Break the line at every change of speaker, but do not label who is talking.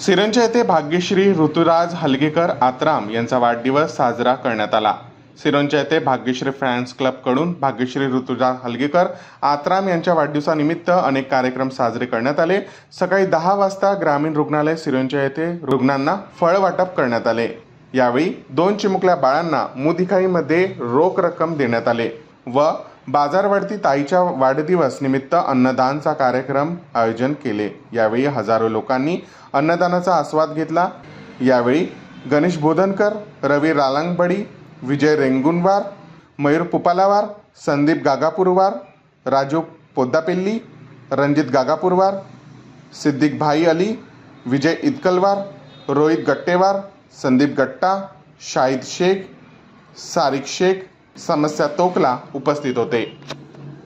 सिरंजा येथे भाग्यश्री ऋतुराज हलगेकर आत्राम यांचा वाढदिवस साजरा करण्यात आला. सिरंजा येथे भाग्यश्री फॅन्स क्लबकडून भाग्यश्री ऋतुराज हलगेकर आत्राम यांच्या वाढदिवसानिमित्त अनेक कार्यक्रम साजरे करण्यात आले. सकाळी दहा वाजता ग्रामीण रुग्णालय सिरंजा येथे रुग्णांना फळ वाटप करण्यात आले. यावेळी दोन चिमुकल्या बाळांना मुदिखाईमध्ये रोख रक्कम देण्यात आले व बाजारवरती ताईच्या वाढदिवस निमित्त अन्नदानचा कार्यक्रम आयोजन केले. यावेळी हजारो लोकांनी अन्नदानाचा आस्वाद घेतला. यावेळी गणेश बोधनकर रवी रालांगबडी विजय रेंगुनवार मयूर पुपालावार संदीप गागापूरवार राजू पोद्दापेल्ली रणजित गागापूरवार सिद्दीक भाई अली विजय इतकलवार रोहित गट्टेवार संदीप गट्टा शाहिद शेख सारिक शेख समस्या तोकला उपस्थित होते.